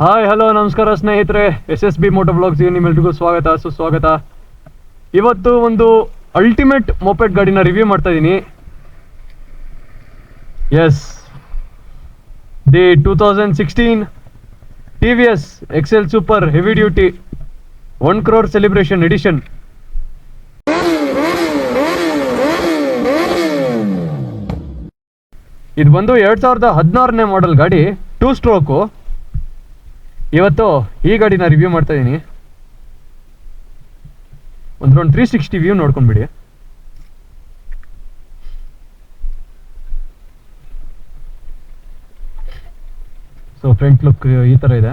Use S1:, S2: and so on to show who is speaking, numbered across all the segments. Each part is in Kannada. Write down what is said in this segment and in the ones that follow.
S1: ಹಾಯ್ ಹಲೋ ನಮಸ್ಕಾರ ಸ್ನೇಹಿತರೆ. ಎಸ್ ಎಸ್ ಬಿ ಮೋಟೋ ಬ್ಲಾಗ್ಸ್ಗೆ ನಿಮ್ಮೆಲ್ರಿಗೂ ಸ್ವಾಗತ. ಸುಸ್ವಾಗತ. ಇವತ್ತು ಒಂದು ಅಲ್ಟಿಮೇಟ್ ಮೊಪೆಟ್ ಗಾಡಿನ ರಿವ್ಯೂ ಮಾಡ್ತಾ ಇದ್ದೀನಿ yes the two thousand sixteen T V S XL super heavy duty one crore celebration edition ಇದು ಬಂದು ಎರಡು ಸಾವಿರದ ಹದಿನಾರನೇ ಮಾಡೆಲ್ ಗಾಡಿ ಟೂ ಸ್ಟ್ರೋಕು ಇವತ್ತು ಈ ಗಾಡಿನ ರಿವ್ಯೂ ಮಾಡ್ತಾ ಇದ್ದೀನಿ ಒಂದು ರೌಂಡ್ ತ್ರೀ ಸಿಕ್ಸ್ಟಿ ವ್ಯೂ ನೋಡ್ಕೊಂಡ್ಬಿಡಿ. ಸೊ ಫ್ರಂಟ್ ಲುಕ್ ಈ ಥರ ಇದೆ.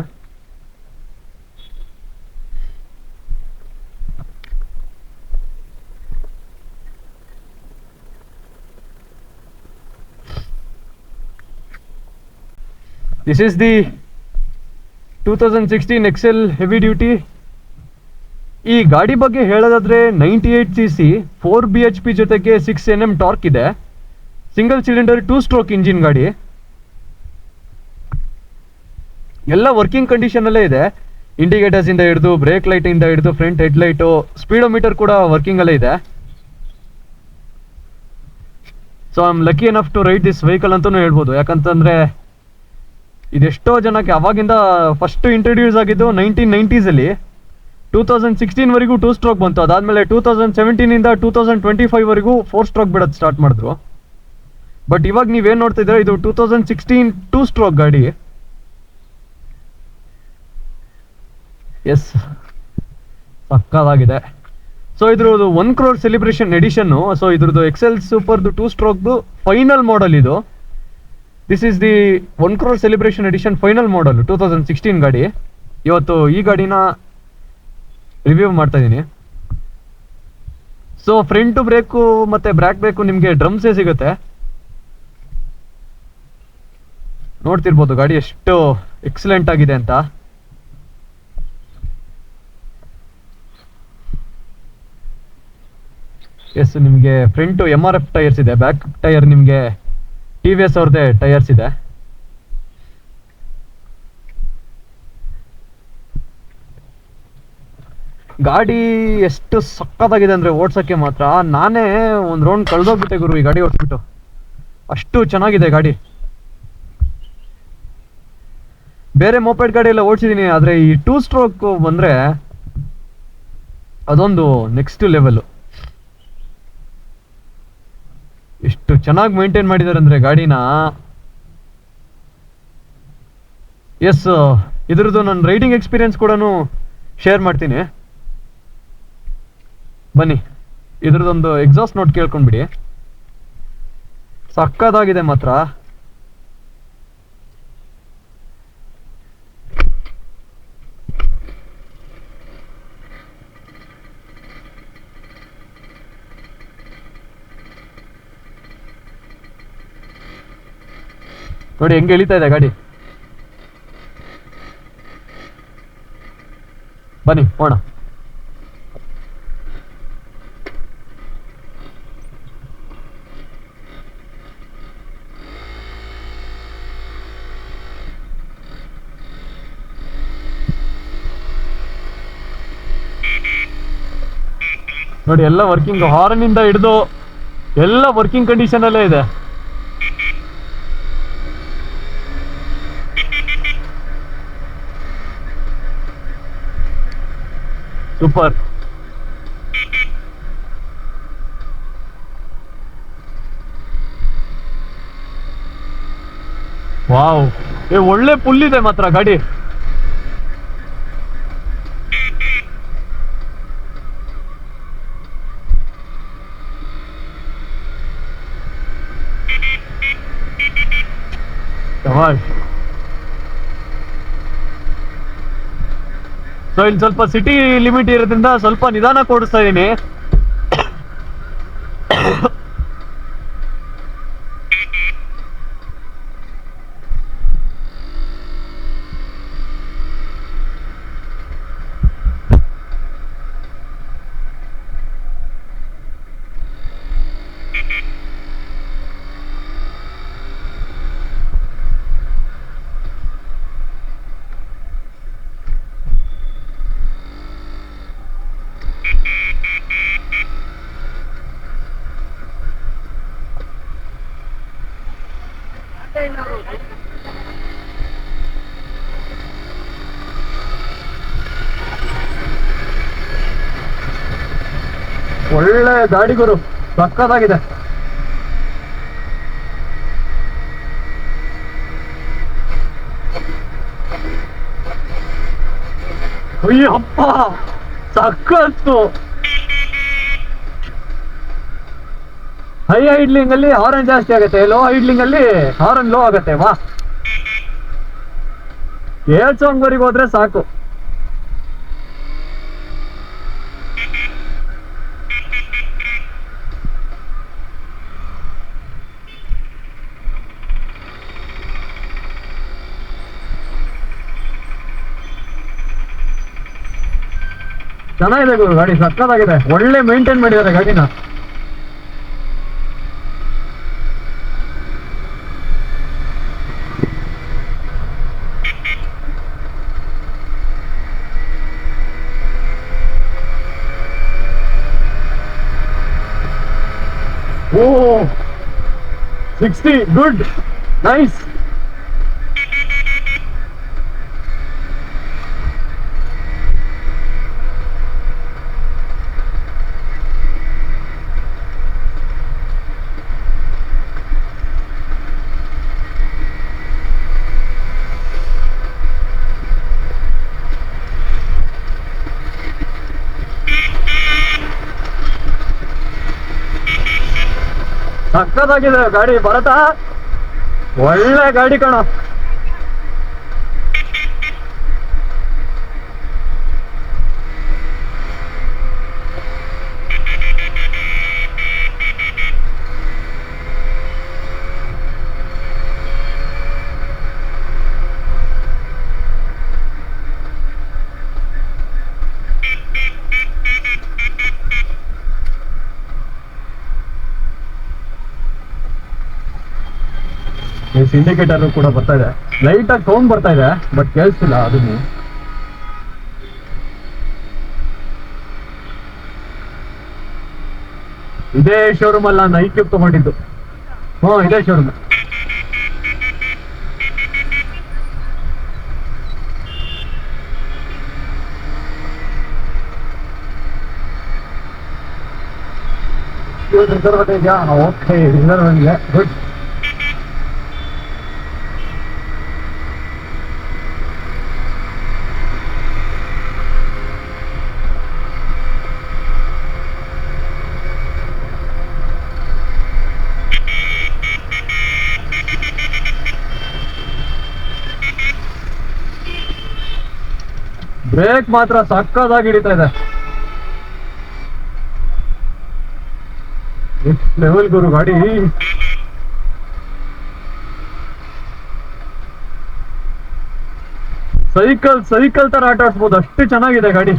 S1: This is the two thousand sixteen XL heavy duty ಈ ಗಾಡಿ ಬಗ್ಗೆ ಹೇಳೋದಾದ್ರೆ ninety eight C C four B H P ಜೊತೆಗೆ ಸಿಕ್ಸ್ ಎನ್ ಎಂ ಟಾರ್ಕ್ ಇದೆ. Single cylinder two stroke engine ಗಾಡಿ. ಎಲ್ಲ ವರ್ಕಿಂಗ್ ಕಂಡೀಷನಲ್ಲೇ ಇದೆ. ಇಂಡಿಕೇಟರ್ಸ್ ಇಂದ ಹಿಡಿದು ಬ್ರೇಕ್ ಲೈಟ್ ಇಂದ ಹಿಡಿದು ಫ್ರಂಟ್ ಹೆಡ್ ಲೈಟು ಸ್ಪೀಡೋಮೀಟರ್ ಕೂಡ ವರ್ಕಿಂಗ್ ಅಲ್ಲೇ ಇದೆ. So I am lucky enough to ride this vehicle ಅಂತಲೂ ಹೇಳ್ಬೋದು. ಯಾಕಂತಂದ್ರೆ ಇದೆಷ್ಟೋ ಜನಕ್ಕೆ ಅವಾಗಿಂದ ಫಸ್ಟ್ ಇಂಟ್ರೊಡ್ಯೂಸ್ ಆಗಿದ್ದು ನೈನ್ಟೀನ್ ನೈಂಟೀಸಲ್ಲಿ ಟೂ ತೌಸಂಡ್ ಸಿಕ್ಸ್ಟೀನ್ವರೆಗೂ ಟೂ ಸ್ಟ್ರೋಕ್ ಬಂತು. ಅದಾದಮೇಲೆ ಟೂ ತೌಸಂಡ್ ಸೆವೆಂಟೀನಿಂದ ಟೂ ತೌಸಂಡ್ ಟ್ವೆಂಟಿ ಫೈವ್ವರೆಗೂ ಫೋರ್ ಸ್ಟ್ರೋಕ್ ಬಿಡೋದು ಸ್ಟಾರ್ಟ್ ಮಾಡಿದ್ರು. ಬಟ್ ಇವಾಗ ನೀವೇನು ನೋಡ್ತಿದ್ರೆ ಇದು two thousand sixteen two stroke ಗಾಡಿ. ಎಸ್ ಸಕ್ಕದಾಗಿದೆ. ಸೊ ಇದ್ರದ್ದು ಒನ್ ಕ್ರೋರ್ ಸೆಲೆಬ್ರೇಷನ್ ಎಡಿಷನ್ನು ಸೊ ಇದ್ರದ್ದು ಎಕ್ಸೆಲ್ ಸೂಪರ್ದು ಟೂ ಸ್ಟ್ರೋಕ್ದು ಫೈನಲ್ ಮಾಡೆಲ್ ಇದು. This is the one crore celebration edition final model two thousand sixteen ಗಾಡಿ. ಇವತ್ತು ಈ ಗಾಡಿನ ರಿವ್ಯೂ ಮಾಡ್ತಾ ಇದ್ದೀನಿ ಸೊ ಫ್ರಂಟ್ ಬ್ರೇಕು ಮತ್ತೆ ಬ್ರ್ಯಾಕ್ ಬ್ರೇಕು ನಿಮಗೆ ಡ್ರಮ್ಸೇ ಸಿಗುತ್ತೆ. ನೋಡ್ತಿರ್ಬೋದು ಗಾಡಿ ಎಷ್ಟು ಎಕ್ಸಲೆಂಟ್ ಆಗಿದೆ ಅಂತ. ಎಸ್ ನಿಮಗೆ front M R F tyres ಇದೆ. ಬ್ಯಾಕ್ ಟೈರ್ ನಿಮಗೆ ಟಿ ವಿ ಎಸ್ ಅವ್ರದ್ದೇ ಟೈರ್ಸ್ ಇದೆ. ಗಾಡಿ ಎಷ್ಟು ಸಕ್ಕತ್ತಾಗಿದೆ ಅಂದರೆ ಓಡ್ಸೋಕ್ಕೆ ಮಾತ್ರ. ನಾನೇ ಒಂದು ರೌಂಡ್ ಕಳೆದೋಗ್ಬಿಟ್ಟೆ ಗುರು ಈ ಗಾಡಿ ಓಡಿಸ್ಬಿಟ್ಟು. ಅಷ್ಟು ಚೆನ್ನಾಗಿದೆ ಗಾಡಿ. ಬೇರೆ ಮೊಪೆಡ್ ಗಾಡಿ ಎಲ್ಲ ಓಡಿಸಿದ್ದೀನಿ, ಆದರೆ ಈ ಟೂ ಸ್ಟ್ರೋಕ್ ಬಂದರೆ ಅದೊಂದು ನೆಕ್ಸ್ಟ್ ಲೆವೆಲ್ಲು ಎಷ್ಟು ಚೆನ್ನಾಗಿ ಮೇಂಟೈನ್ ಮಾಡಿದ್ದಾರೆ ಅಂದರೆ ಗಾಡಿನ ಎಸ್ ಇದ್ರದ್ದು ನನ್ನ ರೈಡಿಂಗ್ ಎಕ್ಸ್ಪೀರಿಯನ್ಸ್ ಕೂಡ ಶೇರ್ ಮಾಡ್ತೀನಿ. ಬನ್ನಿ. ಇದ್ರದ್ದೊಂದು ಎಕ್ಸಾಸ್ಟ್ ನೋಟ್ ಕೇಳ್ಕೊಂಡ್ಬಿಡಿ. ಸಕ್ಕದಾಗಿದೆ ಮಾತ್ರ. ನೋಡಿ, ಹೆಂಗೆ ಎಳಿತಾ ಇದೆ ಗಾಡಿ. ಬನ್ನಿ ಹೋಣ ನೋಡಿ, ಎಲ್ಲ ವರ್ಕಿಂಗ್ ಹಾರ್ನಿಂದ ಹಿಡಿದು ಎಲ್ಲ ವರ್ಕಿಂಗ್ ಕಂಡೀಷನ್ ಅಲ್ಲೇ ಇದೆ ಸೂಪರ್ ವಾವ್. ಏ, ಒಳ್ಳೆ ಪುಲ್ ಇದೆ ಮಾತ್ರ ಗಾಡಿ. ಸೊ ಇಲ್ಲಿ ಸ್ವಲ್ಪ ಸಿಟಿ ಲಿಮಿಟ್ ಇರೋದ್ರಿಂದ ಸ್ವಲ್ಪ ನಿಧಾನ ಕೊಡಿಸ್ತಾ ಇದ್ದೀನಿ ಒಳ್ಳೆ ಗಾಡಿ ಗುರು. ಸಕ್ಕತ್ತಾಗಿದೆ. ಅಯ್ಯಪ್ಪ, ಸಕ್ಕತ್ತು. ಹೈ ಐಡ್ಲಿಂಗ್ ಅಲ್ಲಿ ಹಾರನ್ ಜಾಸ್ತಿ ಆಗುತ್ತೆ. ಲೋ ಐಡ್ಲಿಂಗ್ ಅಲ್ಲಿ ಹಾರನ್ ಲೋ ಆಗುತ್ತೆ. ವಾ. ಏಳ್ ಸಾಂಗ್ವರೆಗೆ ಹೋದ್ರೆ ಸಾಕು. ಚೆನ್ನಾಗಿದೆ ಗುರು ಗಾಡಿ ಸಕ್ಕತ್ತಾಗಿದೆ. ಒಳ್ಳೆ ಮೇಂಟೈನ್ ಮಾಡಿದ್ದಾರೆ ಗಾಡಿನ. ಓ ಸಿಕ್ಸ್ಟಿ ಗುಡ್ ನೈಸ್ ಸಕ್ಕತ್ತಾಗಿದೆ ಗಾಡಿ ಭರತ ಒಳ್ಳೆ ಗಾಡಿ ಕಣ. ಸಿಂಡಿಕೇಟರ್ ಕೂಡ ಬರ್ತಾ ಇದೆ. ಲೈಟ್ ಆಗಿ ಸೌಂಡ್ ಬರ್ತಾ ಇದೆ ಬಟ್ ಕೇಳಿಸ್ತಿಲ್ಲ ಅದನ್ನು. ಇದೇ ಶೋರೂಮ್ ಅಲ್ಲ ನೈಟ್ ಕ್ಯೂಬ್ ತಗೊಂಡಿದ್ದು. ಹ್ಞೂ ಇದೇ ಶೋರೂಮ್ ಇದೆಯಾ? ಓಕೆ ಗುಡ್ ಬ್ರೇಕ್ ಮಾತ್ರ ಸಕ್ಕದಾಗಿ ಹಿಡಿತಾ ಇದೆ. ಲೆವೆಲ್ ಗುರು ಗಾಡಿ. ಸೈಕಲ್ ಸೈಕಲ್ ತರ ಆಟ ಆಡ್ಸ್ಬೋದು. ಅಷ್ಟು ಚೆನ್ನಾಗಿದೆ ಗಾಡಿ.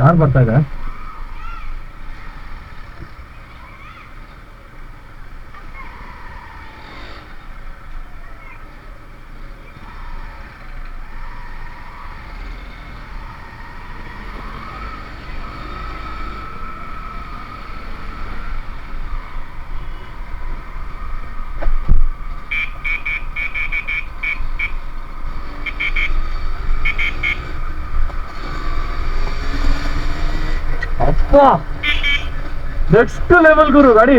S1: ಕಾರ್ ಬರ್ತಾ ಇದೆ ಅಪ್ಪ ನೆಕ್ಸ್ಟ್ ಲೆವೆಲ್ ಗುರು ಗಾಡಿ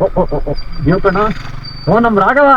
S1: ಓ ಓ ಓ ಓ ನೀವು ಕಣ ಓ ನಮ್ ರಾಘವ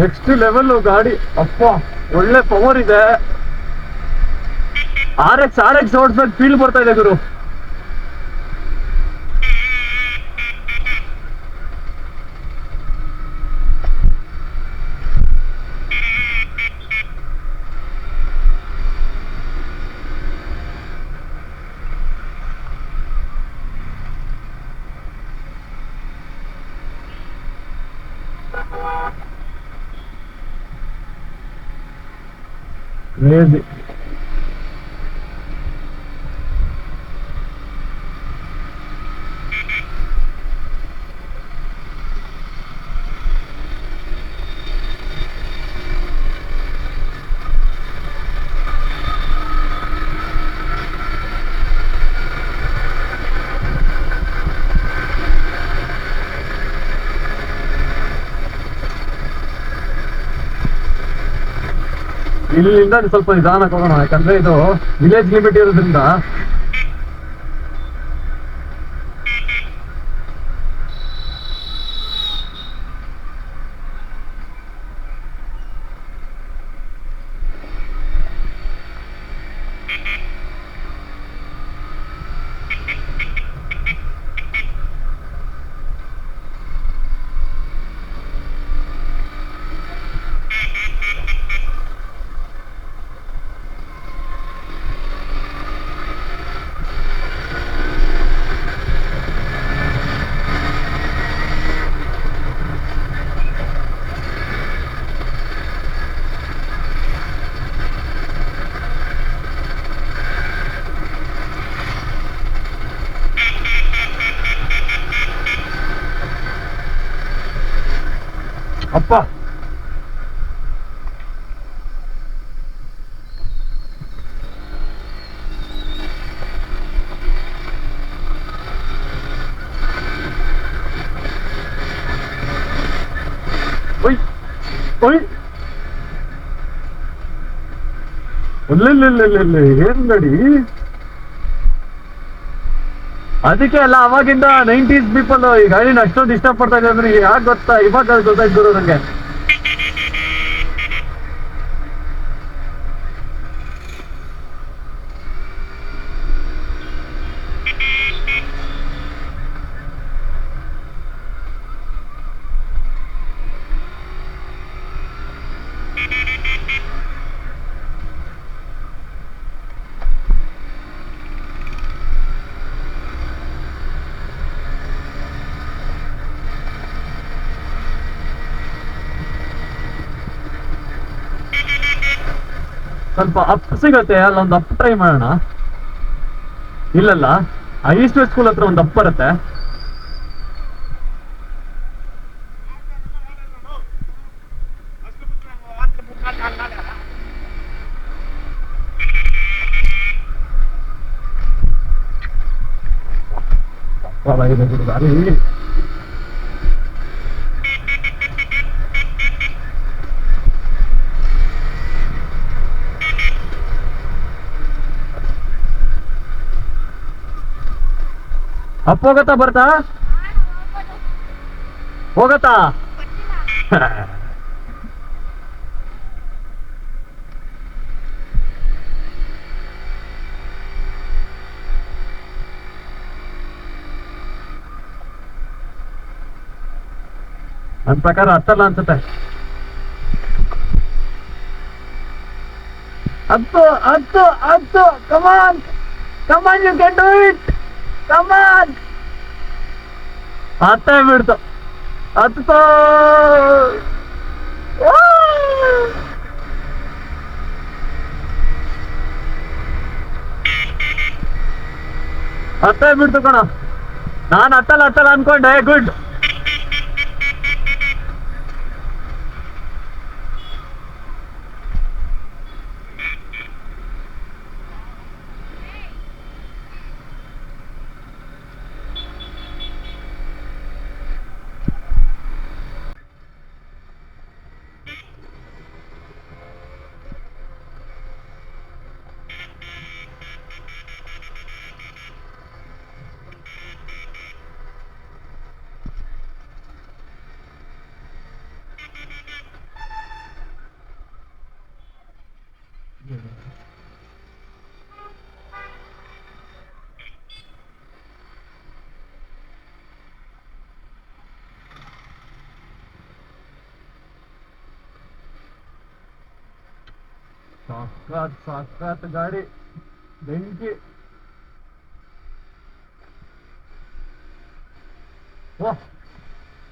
S1: ನೆಕ್ಸ್ಟ್ ಲೆವೆಲ್ ಗಾಡಿ. ಅಪ್ಪ, ಒಳ್ಳೆ ಪವರ್ ಇದೆ. ಆರ್ ಎಕ್ಸ್ ಆರ್ ಎಕ್ಸ್ ಓಡಿಸ್ಬೇಕು ಫೀಲ್ ಬರ್ತಾ ಇದೆ ಗುರು. is it? ಇಲ್ಲಿಂದ ಸ್ವಲ್ಪ ನಿಧಾನಕ್ಕೆ ಹೋಗೋಣ ಯಾಕಂದ್ರೆ ಇದು ವಿಲೇಜ್ ಲಿಮಿಟ್ ಇರೋದ್ರಿಂದ ಅಪ್ಪ ಒಯ್ ಒಯ್ ಒಲ್ಲೆಲ್ಲೆಲ್ಲೆಲ್ಲೆ ಏನ್ ನಡಿ ಅದಕ್ಕೆ ಅಲ್ಲ, ಅವಾಗಿಂದ ನೈಂಟೀಸ್ ಪೀಪಲ್ ಈ ಗಾಡಿನ ಅಷ್ಟೊಂದು ಇಷ್ಟಪಡ್ತಾ ಇದ್ದಾರೆ ಅಂದ್ರೆ ಯಾಕೆ ಗೊತ್ತಾ? ಇವಾಗ ಗೊತ್ತಾಯ್ತು ಗುರು ನಂಗೆ. ಸ್ವಲ್ಪ ಅಪ್ ಸಿಗತ್ತೆ ಅಲ್ಲೊಂದು ಅಪ್ ಟ್ರೈ ಮಾಡೋಣ. ಇಲ್ಲಲ್ಲ ಈಸ್ಟ್ ವೆಸ್ಟ್ ಸ್ಕೂಲ್ ಹತ್ರ ಒಂದು ಅಪ್ ಬರುತ್ತೆ. ಇದೆ ಗುರು ಗಾಡಿ ಅಪ್ ಹೋಗತ್ತಾ ಬರ್ತಾ? ಹೋಗತ್ತಾ? ನನ್ನ ಪ್ರಕಾರ ಹತ್ತಲ್ಲ ಅನ್ಸುತ್ತೆ. ಹತ್ತು ಹತ್ತು ಹತ್ತು. Come on come on you get do it come on ಹತ್ತೇ ಬಿಡ್ತು ಹತ್ತು ಹತ್ತೇ ಬಿಡ್ತು ಕಣ. ನಾನು ಹತ್ತಲ್ಲ ಹತ್ತಲ್ಲ ಅನ್ಕೊಂಡೆ ಗುಡ್. ಸಾಕ್ಷಾತ್ ಸಾಕ್ಷಾತ್ ಗಾಡಿ ಬೆಂಕಿ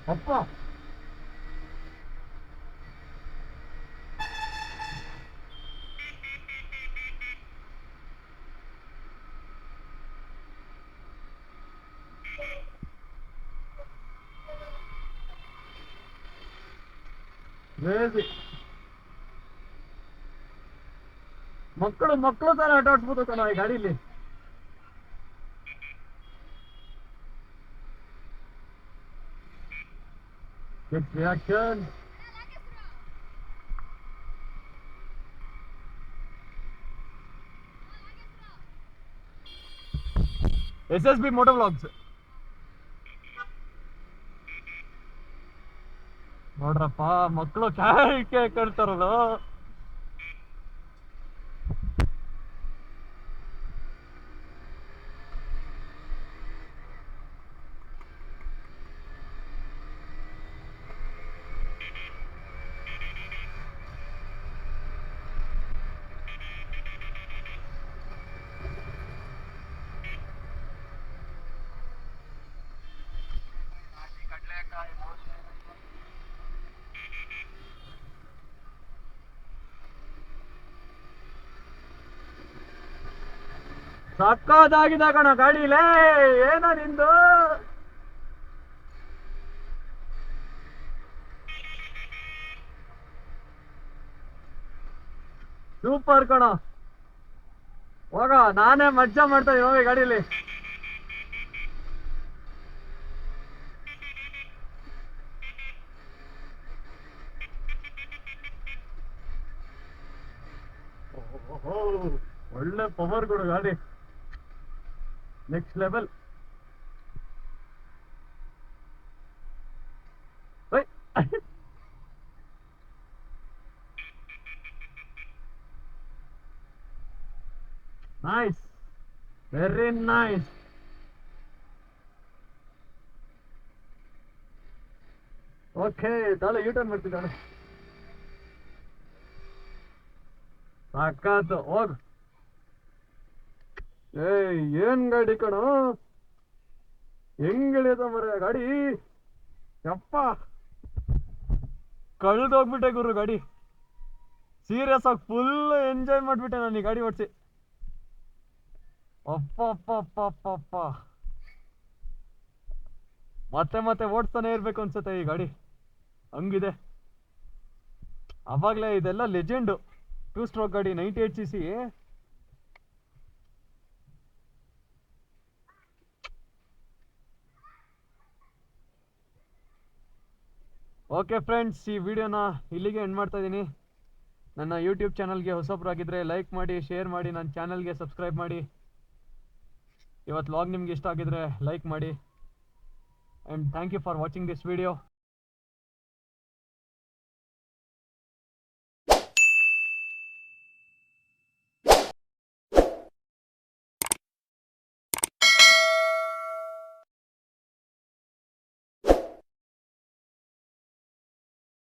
S1: ಅಪ್ಪ Where is it? ಮಕ್ಕಳು ಮಕ್ಕಳು ತರ ಆಟ ಆಡ್ಸ್ಬೋದು ಕಣ ಈ ಗಾಡಿಲಿ Good reaction. S S B moto vlogs ನೋಡ್ರಪ್ಪ ಮಕ್ಕಳು ಕ್ಯಾರಿಕೆ ಕಳ್ತಾರಲ್ಲ ಸಕ್ಕದಾಗಿದೆ ಕಣ ಗಾಡಿಲೇ, ಏನ ನಿಂದು? ಸೂಪರ್ ಕಣ. ಹೋಗ, ನಾನೇ ಮಜ್ಜಾ ಮಾಡ್ತಾ ಇದ್ದೀನಿ ಹೋಗಿ ಗಾಡಿಲಿ ಒಳ್ಳೆ ಪವರ್ ಕೊಡು ಗಾಡಿ. Next level nice very nice okay ತಾಳೆ ಯೂಟರ್ನ್ ಮಾಡ್ತಿದ್ದಾನೆ ಸಾಕಾತು ಹೋಗ್. ಏಯ್, ಏನ್ ಗಾಡಿ ಕಣ? ಹೆಂಗಿಳಿಯದ ಮರ ಗಾಡಿ? ಯಪ್ಪ! ಕಳ್ದೋಗ್ಬಿಟ್ಟೆ ಗುರು ಗಾಡಿ. ಸೀರಿಯಸ್ ಆಗಿ ಫುಲ್ ಎಂಜಾಯ್ ಮಾಡ್ಬಿಟ್ಟೆ ನಾನು ಈ ಗಾಡಿ ಓಡಿಸಿ. ಅಪ್ಪ ಅಪ್ಪ ಅಪ್ಪ ಅಪ್ಪ ಅಪ್ಪ ಮತ್ತೆ ಮತ್ತೆ ಓಡಿಸ್ತಾನೆ ಇರ್ಬೇಕು ಅನ್ಸುತ್ತೆ ಈ ಗಾಡಿ. ಹಂಗಿದೆ. ಅವಾಗ್ಲೇ ಇದೆಲ್ಲ ಲೆಜೆಂಡು ಟೂ ಸ್ಟ್ರೋಕ್ ಗಾಡಿ ninety eight C C okay friends ಈ ವಿಡಿಯೋನ ಇಲ್ಲಿಗೆ ಎಂಡ್ ಮಾಡ್ತಾ ಇದ್ದೀನಿ ನನ್ನ ಯೂಟ್ಯೂಬ್ ಚಾನಲ್ಗೆ ಹೊಸಬ್ರಾಗಿದ್ದರೆ ಲೈಕ್ ಮಾಡಿ ಶೇರ್ ಮಾಡಿ, ನನ್ನ ಚಾನಲ್ಗೆ ಸಬ್ಸ್ಕ್ರೈಬ್ ಮಾಡಿ. ಇವತ್ತು ಲಾಗ್ ನಿಮ್ಗೆ ಇಷ್ಟ ಆಗಿದ್ರೆ ಲೈಕ್ ಮಾಡಿ. And thank you for watching this video